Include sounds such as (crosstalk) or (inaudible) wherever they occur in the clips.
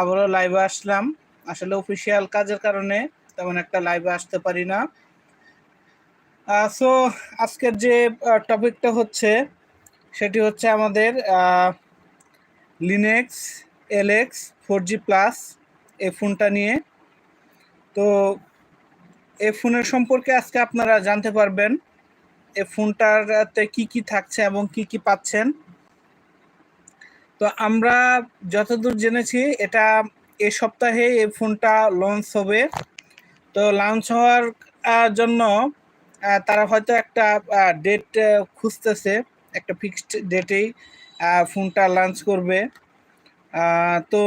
আবারও লাইভে আসলাম। আসলে অফিসিয়াল কাজের কারণে তেমন একটা লাইভে আসতে পারি না। সো আজকের যে টপিকটা হচ্ছে, সেটি হচ্ছে আমাদের Linnex LX four G plus এই ফোনটা নিয়ে। তো, এই ফোনের সম্পর্কে আজকে আপনারা জানতে পারবেন, এই ফোনটাতে কি কি থাকছে এবং কি কি পাচ্ছেন। তো আমরা যতদূর জেনেছি, এটা এ সপ্তাহে এই ফোনটা লঞ্চ হবে। তো লঞ্চ হওয়ার জন্য তারা হয়তো একটা ডেট খুঁজতেছে, একটা ফিক্সড ডেটেই ফোনটা লঞ্চ করবে। তো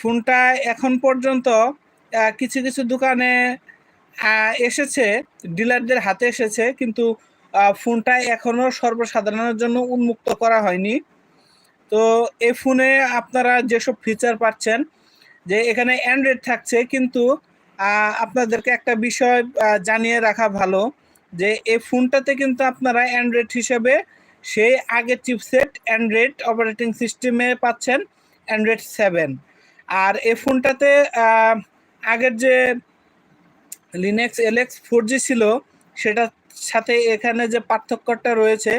ফোনটা এখন পর্যন্ত কিছু কিছু দোকানে এসেছে, ডিলারদের হাতে এসেছে, কিন্তু ফোনটা এখনও সর্বসাধারণের জন্য উন্মুক্ত করা হয়নি। তো এই ফোনে আপনারা যেসব ফিচার পাচ্ছেন, যে এখানে অ্যান্ড্রয়েড থাকছে, কিন্তু আপনাদেরকে একটা বিষয় জানিয়ে রাখা ভালো, যে এই ফোনটাতে কিন্তু আপনারা অ্যান্ড্রয়েড হিসেবে সেই আগের চিপসেট অ্যান্ড্রয়েড অপারেটিং সিস্টেমে পাচ্ছেন অ্যান্ড্রয়েড সেভেন আর এই ফোনটাতে আগের যে লিনেক্স এলেক্স ফোর জি ছিল, সেটার সাথে এখানে যে পার্থক্যটা রয়েছে,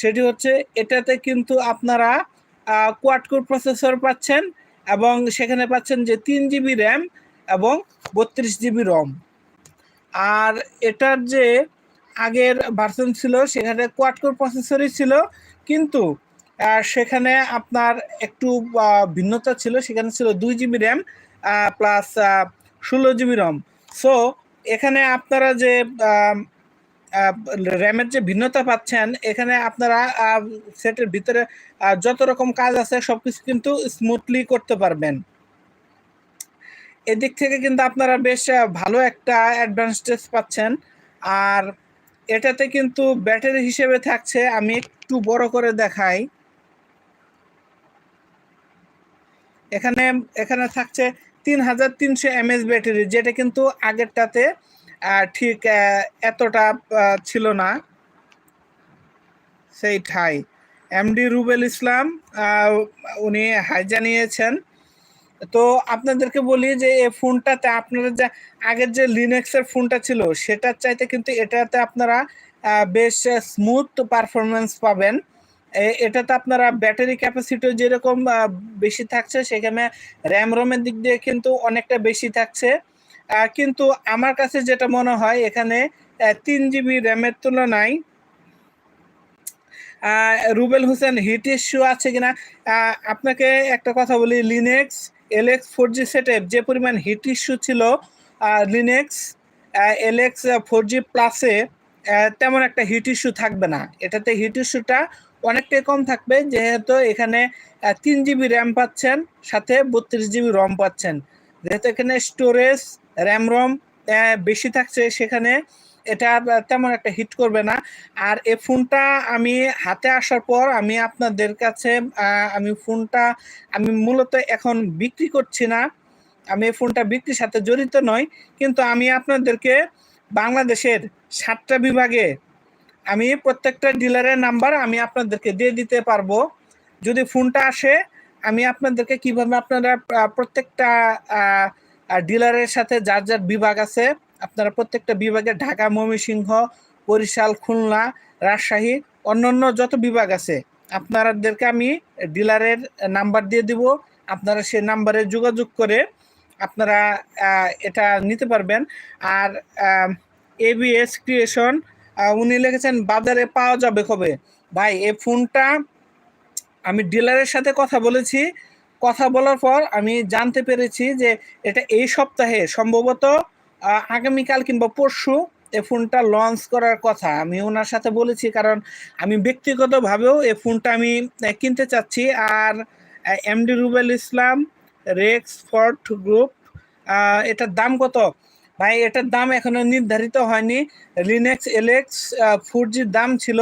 সেটি হচ্ছে এটাতে কিন্তু আপনারা কোয়াডকোর প্রসেসর পাচ্ছেন এবং সেখানে পাচ্ছেন যে তিন জিবি র্যাম এবং বত্রিশ জিবি রম আর এটার যে আগের ভার্সন ছিল, সেখানে কোয়াডকোর প্রসেসরই ছিল, কিন্তু সেখানে আপনার একটু ভিন্নতা ছিল। সেখানে ছিল দুই জিবি র্যাম প্লাস ষোলো জিবি রম সো এখানে আপনারা যে র্যামের যে ভিন্নতা পাচ্ছেন, এখানে আপনারা সেটের ভিতরে যত রকম কাজ আছে সব কিছু কিন্তু স্মুথলি করতে পারবেন। এদিক থেকে কিন্তু আপনারা বেশ ভালো একটা অ্যাডভান্টেজ পাচ্ছেন। আর এটাতে কিন্তু ব্যাটারি হিসেবে থাকছে, আমি একটু বড় করে দেখাই। এখানে এখানে থাকছে তিন হাজার তিনশো এমএস ব্যাটারি যেটা কিন্তু আগেরটাতে ঠিক এতটা ছিল না। সেই ঠাই এমডি রুবেল ইসলাম উনি হাই জানিয়েছেন। তো আপনাদেরকে বলি যে এই ফোনটাতে আপনারা যা, আগের যে লিনেক্সের ফোনটা ছিল, সেটার চাইতে কিন্তু এটাতে আপনারা বেশ স্মুথ পারফরমেন্স পাবেন। এটাতে আপনারা ব্যাটারি ক্যাপাসিটিও যেরকম বেশি থাকছে, সেখানে র্যাম রোমের দিক দিয়ে কিন্তু অনেকটা বেশি থাকছে। কিন্তু আমার কাছে যেটা মনে হয়, এখানে তিন জিবি র্যামের তুলনায় রুবেল হোসেন, হিট ইস্যু আছে কিনা? আপনাকে একটা কথা বলি লিনেক্স এলেক্স ফোর জি সেটে যে পরিমাণ হিট ইস্যু ছিল লিনেক্স এলেক্স ফোর জি প্লাসে তেমন একটা হিট ইস্যু থাকবে না। এটাতে হিট ইস্যুটা অনেকটাই কম থাকবে, যেহেতু এখানে তিন জিবি র্যাম পাচ্ছেন, সাথে বত্রিশ জিবি রম পাচ্ছেন। যেহেতু এখানে স্টোরেজ র্যাম রম বেশি থাকছে সেখানে। এটা তেমন একটা হিট করবে না। আর এই ফোনটা আমি হাতে আসার পর আমি আপনাদের কাছে আমি ফোনটা, আমি মূলত এখন বিক্রি করছি না। আমি এই ফোনটা বিক্রির সাথে জড়িত নই। কিন্তু আমি আপনাদেরকে বাংলাদেশের সাতটা বিভাগে আমি প্রত্যেকটা ডিলারের নাম্বার আমি আপনাদেরকে দিয়ে দিতে পারব। যদি ফোনটা আসে, আমি আপনাদেরকে কীভাবে আপনারা প্রত্যেকটা ডিলারের সাথে যার যার বিভাগ আছে, আপনারা প্রত্যেকটা বিভাগে ঢাকা, ময়মনসিংহ, বরিশাল, খুলনা, রাজশাহী, অন্যান্য যত বিভাগ আছে, আপনাদেরকে আমি ডিলারের নাম্বার দিয়ে দিব। আপনারা সেই নাম্বারে যোগাযোগ করে আপনারা এটা নিতে পারবেন। আর এবিএস ক্রিয়েশন উনি লিখেছেন, বাজারে পাওয়া যাবে কবে? ভাই, এই ফোনটা আমি ডিলারের সাথে কথা বলেছি। কথা বলার পর আমি জানতে পেরেছি যে এটা এই সপ্তাহে সম্ভবত আগামীকাল কিংবা পরশু এ ফোনটা লঞ্চ করার কথা। আমি ওনার সাথে বলেছি কারণ আমি ব্যক্তিগতভাবেও এ ফোনটা আমি কিনতে চাচ্ছি। আর MD Rubel Islam Rex fort group এটার দাম কত? ভাই, এটার দাম এখনও নির্ধারিত হয়নি। লিনেক্স এলেক্স ফোর জির দাম ছিল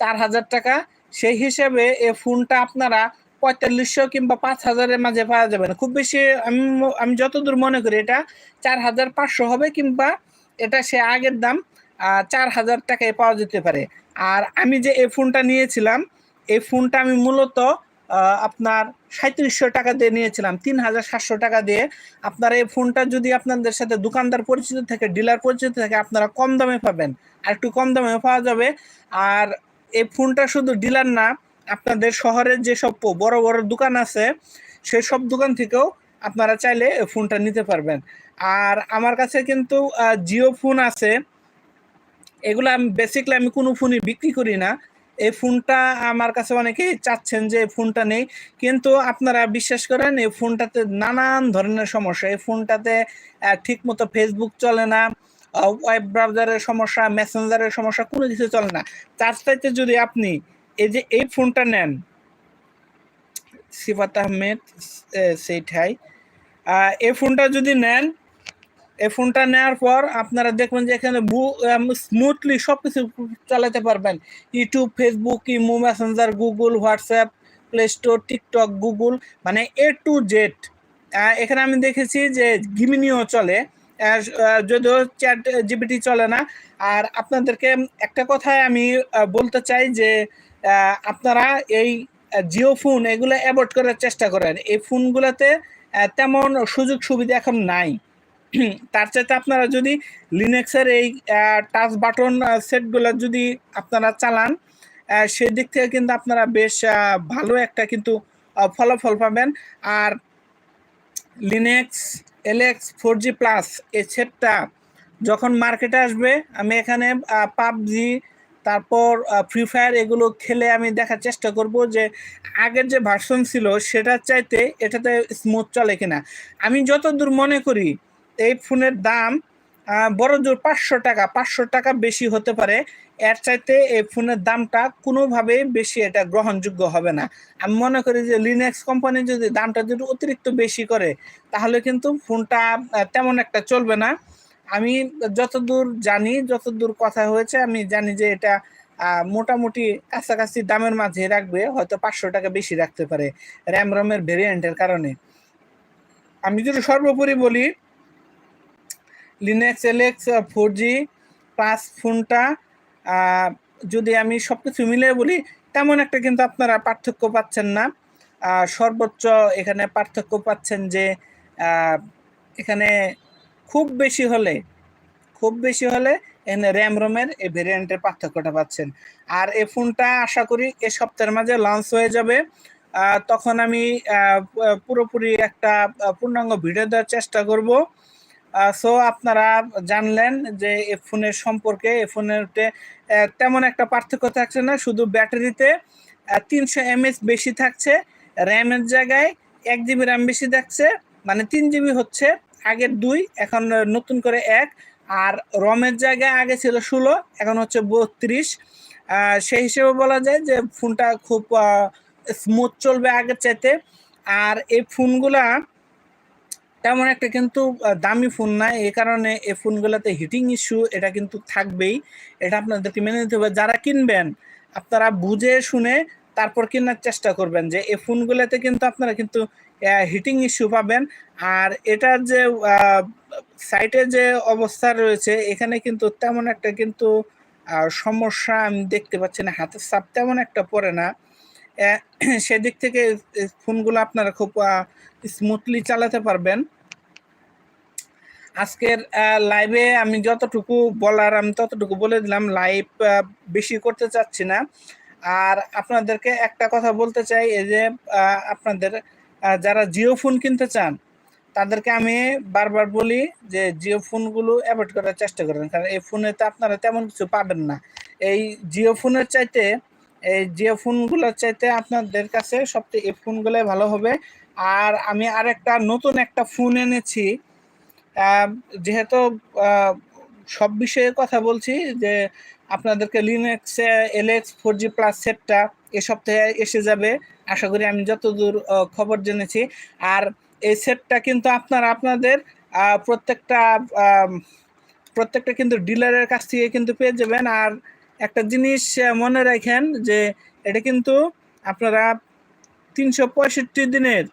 চার হাজার টাকা। সেই হিসেবে এ ফোনটা আপনারা পঁয়তাল্লিশশো কিংবা পাঁচ হাজারের মাঝে পাওয়া যাবে না। খুব বেশি আমি আমি যতদূর মনে করি এটা চার হাজার পাঁচশো হবে কিংবা এটা সে আগের দাম চার হাজার টাকায় পাওয়া যেতে পারে। আর আমি যে এই ফোনটা নিয়েছিলাম, এই ফোনটা আমি মূলত আপনার সাঁত্রিশশো টাকা দিয়ে নিয়েছিলাম, তিন হাজার সাতশো টাকা দিয়ে। আপনারা এই ফোনটা যদি আপনাদের সাথে দোকানদার পরিচিত থাকে, ডিলার পরিচিত থাকে, আপনারা কম দামে পাবেন। আর একটু কম দামে পাওয়া যাবে। আর এই ফোনটা শুধু ডিলার না আপনাদের শহরের যেসব বড় বড় দোকান আছে সেই সব দোকান থেকেও আপনারা চাইলে ফোনটা নিতে পারবেন। আর আমার কাছে কিন্তু জিও ফোন আছে। এগুলো আমি বেসিকলি আমি কোনো ফোনই বিক্রি করি না। এই ফোনটা আমার কাছে অনেকেই চাচ্ছেন যে এই ফোনটা নেই। কিন্তু আপনারা বিশ্বাস করেন এই ফোনটাতে নানান ধরনের সমস্যা। এই ফোনটাতে ঠিক মতো ফেসবুক চলে না ওয়েব ব্রাউজারের সমস্যা মেসেঞ্জারের সমস্যা, কোনো কিছু চলে না। তার চাইতে যদি আপনি এই যে এই ফোনটা নেন। সিফাত আহমেদ সেইটাই এই ফোনটা যদি নেন, এই ফোনটা নেওয়ার পর আপনারা দেখবেন যে এখানে স্মুথলি সব কিছু চালাতে পারবেন। YouTube Facebook imo Messenger Google WhatsApp play store TikTok Google মানে এ টু জেড এখানে আমি দেখেছি যে গিমিনিও চলে। যদিও চ্যাট জিপিটি চলে না। আর আপনাদেরকে একটা কথাই আমি বলতে চাই যে আপনারা এই জিও ফোন এগুলো অ্যাভয়েড করার চেষ্টা করেন। এই ফোনগুলোতে তেমন সুযোগ সুবিধা এখন নাই। (clears throat) তার চাইতে আপনারা যদি লিনেক্সের এই টাচ বাটন সেটগুলো যদি আপনারা চালান আহ, সেদিক থেকে কিন্তু আপনারা বেশ ভালো একটা কিন্তু ফলাফল পাবেন। আর Linnex LX four G plus এই সেটটা যখন মার্কেটে আসবে আমি এখানে পাবজি তারপর ফ্রি ফায়ার এগুলো খেলে আমি দেখার চেষ্টা করব যে আগের যে ভার্সন ছিল সেটার চাইতে এটাতে স্মুথ চলে কিনা। আমি যতদূর মনে করি, এই ফোনের দাম বড় জোর পাঁচশো টাকা পাঁচশো টাকা বেশি হতে পারে। এর চাইতে এই ফোনের দামটা কোনোভাবেই বেশি এটা গ্রহণযোগ্য হবে না। আমি মনে করি যে লিনেক্স কোম্পানি যদি দামটা যদি অতিরিক্ত বেশি করে, তাহলে কিন্তু ফোনটা তেমন একটা চলবে না। আমি যতদূর জানি, যতদূর কথা হয়েছে, আমি জানি যে এটা মোটামুটি কাছাকাছি দামের মাঝে রাখবে, হয়তো পাঁচশো টাকা বেশি রাখতে পারে র্যাম রমের ভেরিয়েন্টের কারণে। আমি যদি সর্বোপরি বলি লিনেক্স এলেক্স ফোর জি প্লাস ফোনটা যদি আমি সব কিছু মিলিয়ে বলি, তেমন একটা কিন্তু আপনারা পার্থক্য পাচ্ছেন না। সর্বোচ্চ এখানে পার্থক্য পাচ্ছেন যে এখানে খুব বেশি হলে, খুব বেশি হলে এখানে র্যাম রোমের এই ভেরিয়েন্টের পার্থক্যটা পাচ্ছেন। আর এই ফোনটা আশা করি এ সপ্তাহের মাঝে লঞ্চ হয়ে যাবে। তখন আমি পুরোপুরি একটা পূর্ণাঙ্গ ভিডিও দেওয়ার চেষ্টা করব। সো আপনারা জানলেন যে এ ফোনের সম্পর্কে, এ ফোনের তেমন একটা পার্থক্য থাকছে না, শুধু ব্যাটারিতে তিনশো এমএস বেশি থাকছে র্যামের জায়গায় এক জিবি র্যাম বেশি থাকছে মানে তিন জিবি হচ্ছে। আগের দুই, এখন নতুন করে এক। আর রমের জায়গায় আগে ছিল ষোলো, এখন হচ্ছে বত্রিশ। সেই হিসেবে বলা যায় যে ফোনটা খুব স্মুথ চলবে আগের চাইতে। আর এই ফোনগুলা তেমন একটা কিন্তু দামি ফোন না এই কারণে এই ফোনগুলোতে হিটিং ইস্যু এটা কিন্তু থাকবেই। এটা আপনাদেরকে মেনে নিতে হবে। যারা কিনবেন, আপনারা বুঝে শুনে তারপর কেনার চেষ্টা করবেন যে এই ফোনগুলোতে কিন্তু আপনারা কিন্তু হিটিং ইস্যু পাবেন। আর এটার যে সাইটে যে অবস্থা রয়েছে, এখানে কিন্তু তেমন একটা কিন্তু সমস্যা আমি দেখতে পাচ্ছি না, হাতের চাপ তেমন একটা পড়ে না। সেদিক থেকে ফোনগুলো আপনারা খুব স্মুথলি চালাতে পারবেন। আজকের লাইভে আমি যতটুকু বলার, আমি ততটুকু বলে দিলাম লাইভ বেশি করতে চাচ্ছি না। আর আপনাদেরকে একটা কথা বলতে চাই, এই যে আপনাদের যারা জিও ফোন কিনতে চান, তাদেরকে আমি বারবার বলি যে জিও ফোনগুলো অ্যাভয়েড করার চেষ্টা করেন, কারণ এই ফোনেতে আপনারা তেমন কিছু পাবেন না। এই জিও ফোনের চাইতে, এই জিও ফোনগুলোর চাইতে আপনাদের কাছে সবচেয়ে এই ফোনগুলোই ভালো হবে। আর আমি আরেকটা, নতুন একটা ফোন এনেছি যেহেতু সব বিষয়ে কথা বলছি যে আপনাদেরকে Linnex LX four G plus সেটটা এ সপ্তাহে এসে যাবে। আশা করি আমি যতদূর খবর জেনেছি। আর এই সেটটা কিন্তু আপনারা, আপনাদের প্রত্যেকটা প্রত্যেকটা কিন্তু ডিলারের কাছ থেকে কিন্তু পেয়ে যাবেন। আর একটা জিনিস মনে রাখেন যে এটা কিন্তু আপনারা তিনশো পঁয়ষট্টি দিনের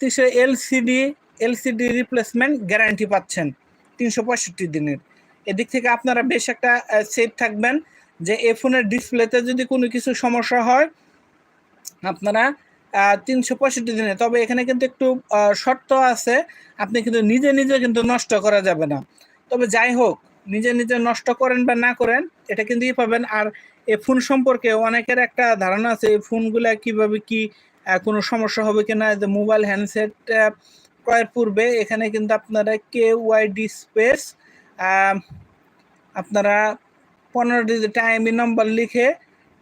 তিনশো এলসিডি এলসিডি রিপ্লেসমেন্ট গ্যারান্টি পাচ্ছেন। তিনশো পঁয়ষট্টি দিনের। এদিক থেকে আপনারা বেশ একটা সেফ থাকবেন। যে এই ফোনের ডিসপ্লেতে যদি কোনো কিছু সমস্যা হয়, আপনারা তিনশো পঁয়ষট্টি দিনে। তবে এখানে কিন্তু একটু শর্ত আছে, আপনি কিন্তু নিজে নিজে কিন্তু নষ্ট করা যাবে না। তবে যাই হোক, নিজে নিজে নষ্ট করেন বা না করেন, এটা কিন্তু ই পাবেন। আর এ ফোন সম্পর্কে অনেকের একটা ধারণা আছে, এই ফোনগুলা কীভাবে কি কোনো সমস্যা হবে কিনা? যে মোবাইল হ্যান্ডসেট ক্রয়ের পূর্বে এখানে কিন্তু আপনারা কে ওয়াইডি স্পেস আপনারা পনেরো ডিজিট আইএমবি নম্বর লিখে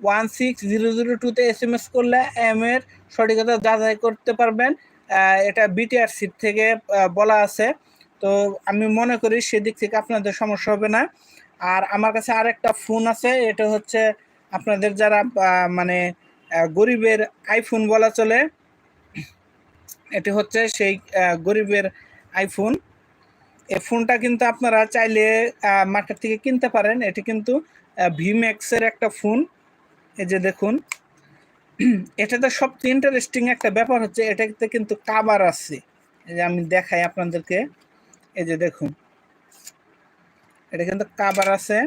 ওয়ান সিক্স জিরো জিরো টুতে এস এম এস করলে এম এর সঠিকতা যাচাই করতে পারবেন। এটা বিটিআর সিট থেকে বলা আছে। তো আমি মনে করি সেদিক থেকে আপনাদের সমস্যা হবে না। আর আমার কাছে আরেকটা ফোন আছে, এটা হচ্ছে আপনাদের যারা মানে গরিবের আইফোন বলা চলে, এটি হচ্ছে সেই গরিবের আইফোন এই ফোনটা কিন্তু আপনারা চাইলে মার্কেট থেকে কিনতে পারেন। এটি কিন্তু ভিম্যাক্সের একটা ফোন। এই যে দেখুন, (clears throat) এটাতে সবচেয়ে ইন্টারেস্টিং একটা ব্যাপার হচ্ছে, এটাতে কিন্তু কাবার আছে। এই যে আমি দেখাই আপনাদেরকে। এই যে দেখুন, এটা কিন্তু কাবার আছে।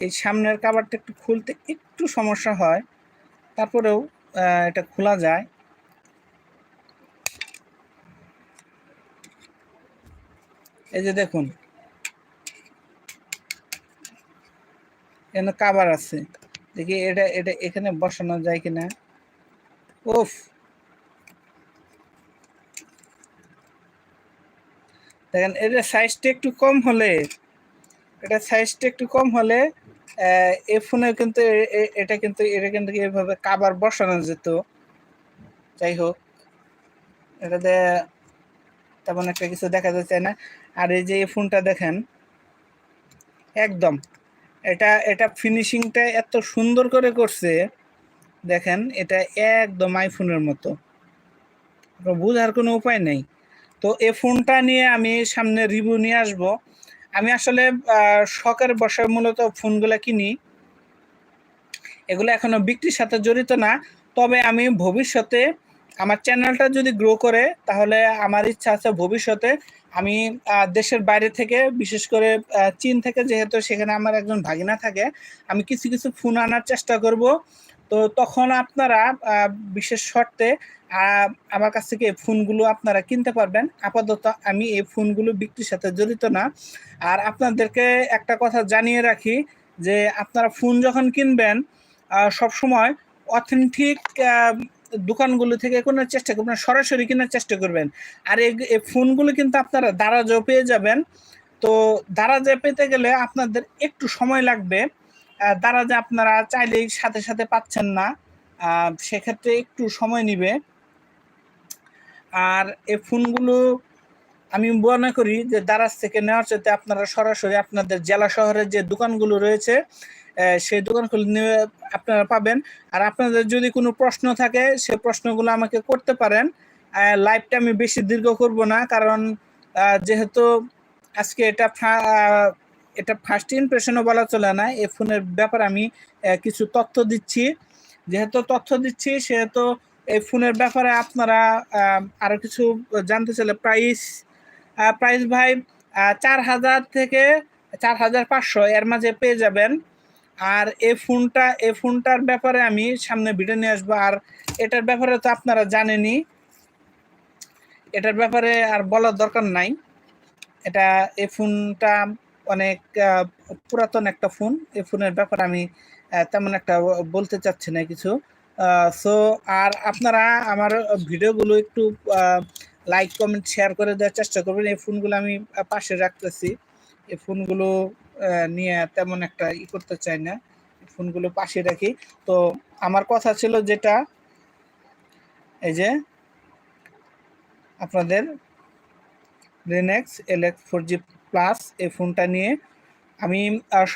এই সামনের কাবারটা একটু খুলতে একটু সমস্যা হয়, তারপরেও এটা খোলা যায়। এই যে দেখুন। এখানে কাবার আছে। দেখি এটা এটা এখানে বসানো যায় কিনা। ওফ দেখেন, এটা সাইজটা একটু কম হলে, এটা সাইজটা একটু কম হলে এই ফোনে কিন্তু এ- এ- এটা কিন্তু এটা কিন্তু এভাবে কাবার বসানো যেত। যাই হোক এটাতে তেমন একটা কিছু দেখা যাচ্ছে না। আর এই যে এই ফোনটা দেখেন, একদম। এটা এটা ফিনিশিংটা এত সুন্দর করে করছে, দেখেন, এটা একদম আইফোনের মতো। বোঝার কোনো উপায় নেই। তো এ ফোনটা নিয়ে আমি সামনে রিভিউ নিয়ে আসব। আমি আসলে শখের বসায় মূলত ফোনগুলো কিনি। এগুলো এখনও বিক্রির সাথে জড়িত না। তবে আমি ভবিষ্যতে আমার চ্যানেলটা যদি গ্রো করে, তাহলে আমার ইচ্ছা আছে ভবিষ্যতে আমি দেশের বাইরে থেকে, বিশেষ করে চীন থেকে যেহেতু সেখানে আমার একজন ভাগিনা থাকে, আমি কিছু কিছু ফোন আনার চেষ্টা করব। তো তখন আপনারা বিশেষ শর্তে আমার কাছ থেকে এই ফোনগুলো আপনারা কিনতে পারবেন। আপাতত আমি এই ফোনগুলো বিক্রির সাথে জড়িত না। আর আপনাদেরকে একটা কথা জানিয়ে রাখি, যে আপনারা ফোন যখন কিনবেন সবসময় অথেন্টিক দোকানগুলো থেকে কেনার চেষ্টা করবেন সরাসরি কেনার চেষ্টা করবেন। আর এই ফোনগুলো কিন্তু আপনারা দারাজও পেয়ে যাবেন। তো দারাজে পেতে গেলে আপনাদের একটু সময় লাগবে। দারাজে আপনারা চাইলেই সাথে সাথে পাচ্ছেন না। সেক্ষেত্রে একটু সময় নিবে। আর এই ফোনগুলো আমি মনে করি যে দারাজ থেকে নেওয়ার চাইতে আপনারা সরাসরি আপনাদের জেলা শহরের যে দোকানগুলো রয়েছে সেই দোকানগুলো নিয়ে আপনারা পাবেন। আর আপনাদের যদি কোনো প্রশ্ন থাকে, সে প্রশ্নগুলো আমাকে করতে পারেন। লাইভটা আমি বেশি দীর্ঘ করব না, কারণ যেহেতু আজকে এটা এটা ফার্স্ট ইমপ্রেশনও বলা চলে না, এই ফোনের ব্যাপারে আমি কিছু তথ্য দিচ্ছি। যেহেতু তথ্য দিচ্ছি, সেহেতু এই ফোনের ব্যাপারে আপনারা আরও কিছু জানতে চাইলে প্রাইস প্রাইস ভাই চার হাজার থেকে চার হাজার পাঁচশো এর মাঝে পেয়ে যাবেন। আর এই ফোনটা এই ফোনটার ব্যাপারে আমি সামনে ভিডিও নিয়ে আসব। আর এটার ব্যাপারে তো আপনারা জানেনই। এটার ব্যাপারে আর বলার দরকার নাই। এটা এই ফোনটা অনেক পুরাতন একটা ফোন। এই ফোনের ব্যাপারে আমি তেমন একটা বলতে চাচ্ছি না কিছু। সো আর আপনারা আমার ভিডিওগুলো একটু লাইক কমেন্ট শেয়ার করে দেওয়ার চেষ্টা করবেন। এই ফোনগুলো আমি পাশে রাখতেছি। এই ফোনগুলো নিয়ে তেমন একটা ই করতে চাই না। ফোনগুলো পাশে রাখি। তো আমার কথা ছিল যেটা এই যে আপনাদের Linnex LX four G plus এই ফোনটা নিয়ে আমি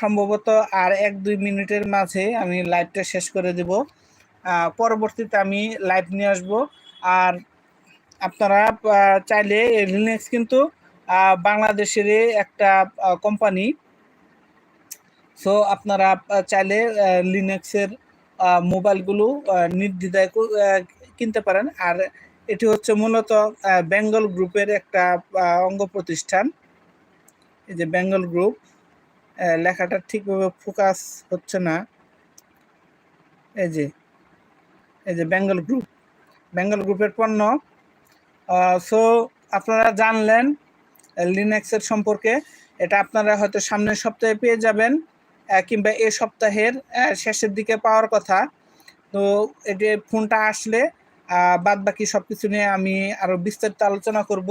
সম্ভবত আর এক দুই মিনিটের মাঝে আমি লাইভটা শেষ করে দেব। পরবর্তীতে আমি লাইভ নিয়ে আসব। আর আপনারা চাইলে রিনেক্স কিন্তু আহ, বাংলাদেশেরই একটা কোম্পানি সো আপনারা চাইলে লিনেক্সের মোবাইলগুলো নির্দ্বিধায় কিনতে পারেন। আর এটি হচ্ছে মূলত বেঙ্গল গ্রুপের একটা অঙ্গ প্রতিষ্ঠান। এই যে বেঙ্গল গ্রুপ লেখাটা ঠিকভাবে ফোকাস হচ্ছে না। এই যে এই যে বেঙ্গল গ্রুপ বেঙ্গল গ্রুপের পণ্য। সো আপনারা জানলেন লিনাক্সের সম্পর্কে। এটা আপনারা হয়তো সামনের সপ্তাহে পেয়ে যাবেন। কিংবা এ সপ্তাহের শেষের দিকে পাওয়ার কথা। তো এটি ফোনটা আসলে বাদ বাকি সব কিছু নিয়ে আমি আরও বিস্তারিত আলোচনা করব।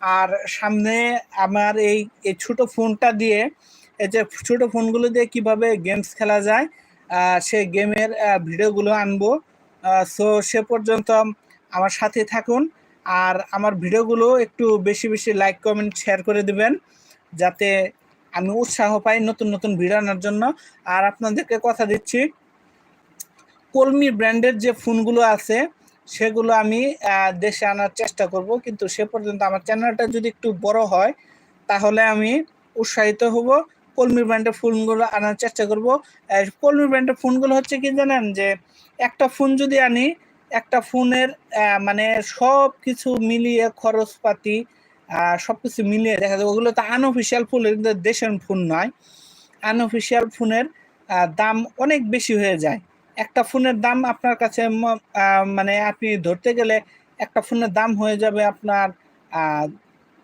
আর সামনে আমার এই এই ছোট ফোনটা দিয়ে, এই যে ছোট ফোনগুলো দিয়ে কীভাবে গেমস খেলা যায় সে গেমের ভিডিওগুলো আনব। সো সে পর্যন্ত আমার সাথে থাকুন। আর আমার ভিডিওগুলো একটু বেশি বেশি লাইক, কমেন্ট, শেয়ার করে দেবেন। যাতে আমি উৎসাহ পাই নতুন নতুন ভিডিও আনার জন্য। আর আপনাদেরকে কথা দিচ্ছি, কলমি ব্র্যান্ডের যে ফোনগুলো আছে, সেগুলো আমি দেশে আনার চেষ্টা করব। কিন্তু সে পর্যন্ত আমার চ্যানেলটা যদি একটু বড় হয়, তাহলে আমি উৎসাহিত হব। কলমি ব্র্যান্ডের ফোনগুলো আনার চেষ্টা করব। কলমি ব্র্যান্ডের ফোনগুলো হচ্ছে কি জানেন যে, একটা ফোন যদি আনি, একটা ফোনের মানে সব কিছু মিলিয়ে খরচপাতি সব কিছু মিলিয়ে দেখা যায় ওগুলো তো আনঅফিসিয়াল ফোন কিন্তু দেশের ফোন নয়। আনঅফিসিয়াল ফোনের দাম অনেক বেশি হয়ে যায়। একটা ফোনের দাম আপনার কাছে মানে আপনি ধরতে গেলে একটা ফোনের দাম হয়ে যাবে আপনার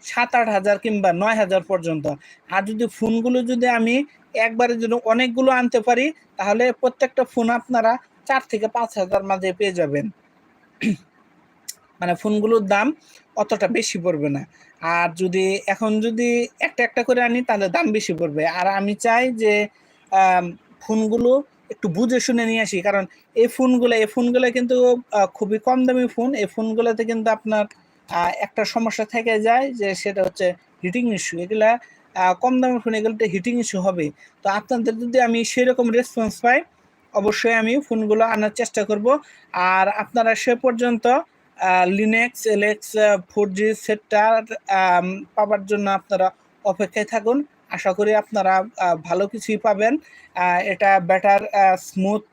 সাত আট হাজার কিংবা নয় হাজার পর্যন্ত। আর যদি ফোনগুলো যদি আমি একবারে যদি অনেকগুলো আনতে পারি, তাহলে প্রত্যেকটা ফোন আপনারা চার থেকে পাঁচ হাজার মাঝে পেয়ে যাবেন। (clears throat) মানে ফোনগুলোর দাম অতটা বেশি পড়বে না। আর যদি, এখন যদি একটা একটা করে আনি, তাহলে দাম বেশি পড়বে। আর আমি চাই যে ফোনগুলো একটু বুঝে শুনে নিয়ে আসি। কারণ এই ফোনগুলো এই ফোনগুলো কিন্তু খুবই কম দামি ফোন। এই ফোনগুলোতে কিন্তু আপনার একটা সমস্যা থেকে যায় যে, সেটা হচ্ছে হিটিং ইস্যু এগুলা কম দামি ফোন, এগুলোতে হিটিং ইস্যু হবে তো আপনাদের যদি আমি সেরকম রেসপন্স পাই, অবশ্যই আমি ফোনগুলো আনার চেষ্টা করব। আর আপনারা সে পর্যন্ত লিনেক্স এলেক্স ফোর জি সেটটার পাওয়ার জন্য আপনারা অপেক্ষায় থাকুন। আশা করি আপনারা ভালো কিছুই পাবেন। এটা ব্যাটার স্মুথ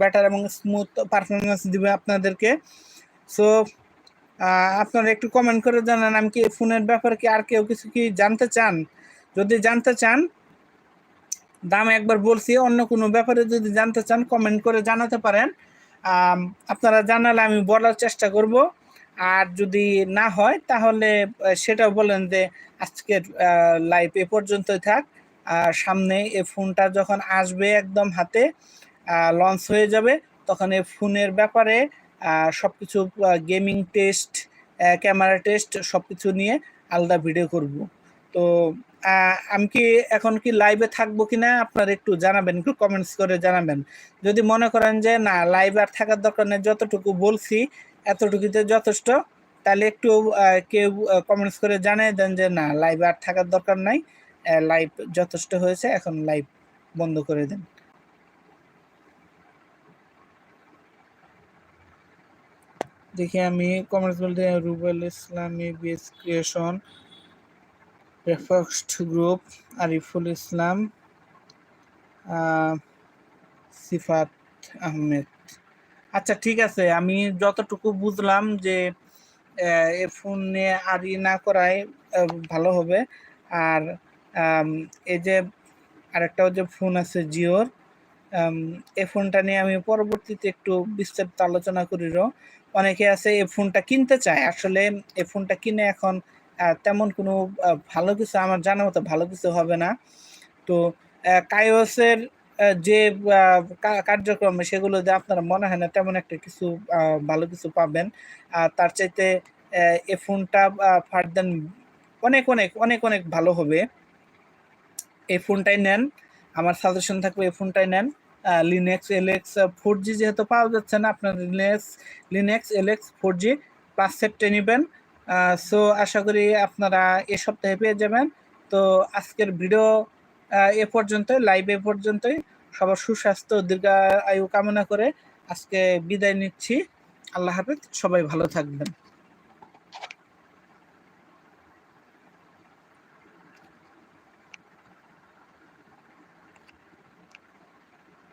ব্যাটার এবং স্মুথ পারফরমেন্স দিবে আপনাদেরকে। সো আপনারা একটু কমেন্ট করে জানান, আমি কি ফোনের ব্যাপারে কি আর কেউ কিছু কি জানতে চান? যদি জানতে চান, দাম একবার বলছি, অন্য কোনো ব্যাপারে যদি জানতে চান কমেন্ট করে জানাতে পারেন। আপনারা জানালে আমি বলার চেষ্টা করব। আর যদি না হয়, তাহলে সেটাও বলেন যে আজকের লাইভ এ পর্যন্তই থাক। আর সামনে এ ফোনটা যখন আসবে একদম হাতে লঞ্চ হয়ে যাবে, তখন এ ফোনের ব্যাপারে সব কিছু গেমিং টেস্ট ক্যামেরা টেস্ট সব কিছু নিয়ে আলাদা ভিডিও করব। তো আমি কি এখন কি লাইভে থাকব কিনা আপনারা একটু জানাবেন, একটু কমেন্টস করে জানাবেন। যদি মনে করেন যে, না লাইভ আর থাকার দরকার নেই, যতটুকু বলছি, এতটুকুতে যথেষ্ট, তাহলে একটু কেউ কমেন্টস করে জানিয়ে দেন যে, না লাইভ আর থাকার দরকার নাই লাইভ যথেষ্ট হয়েছে, এখন লাইভ বন্ধ করে দেন। দেখি আমি কমেন্টস বলতে, রুবেল ইসলামী, বিএস ক্রিয়েশন রেফার্স্ট গ্রুপ, আরিফুল ইসলাম সিফাত আহমেদ। আচ্ছা ঠিক আছে, আমি যতটুকু বুঝলাম যে, এ ফোন আর না করাই ভালো হবে। আর এই যে আরেকটাও যে ফোন আছে জিওর এ ফোনটা নিয়ে আমি পরবর্তীতে একটু বিস্তারিত আলোচনা করির অনেকে আছে এ ফোনটা কিনতে চায়। আসলে এ ফোনটা কিনে এখন তেমন কোনো ভালো কিছু আমার জানা মতো ভালো কিছু হবে না। তো কাইওসের যে কার্যক্রম সেগুলো যে আপনারা মনে হয় না তেমন একটা কিছু ভালো কিছু পাবেন। আর তার চাইতে এ ফোনটা ফার্দার অনেক অনেক অনেক অনেক ভালো হবে। এই ফোনটাই নেন। আমার সাজেশন থাকবে এই ফোনটাই নেন। লিনেক্স এলেক্স ফোর জি যেহেতু পাওয়া যাচ্ছে না, আপনার লিনেক্স লিনেক্স এলেক্স ফোর জি প্লাস সেটটা নেবেন। সো আশা করি আপনারা এ সপ্তাহে পেয়ে যাবেন। তো আজকের ভিডিও এ পর্যন্তই লাইভ এ পর্যন্তই। সবার সুস্বাস্থ্য, দীর্ঘায়ু কামনা করে আজকে বিদায় নিচ্ছি। আল্লাহ হাফেজ, সবাই ভালো থাকবেন।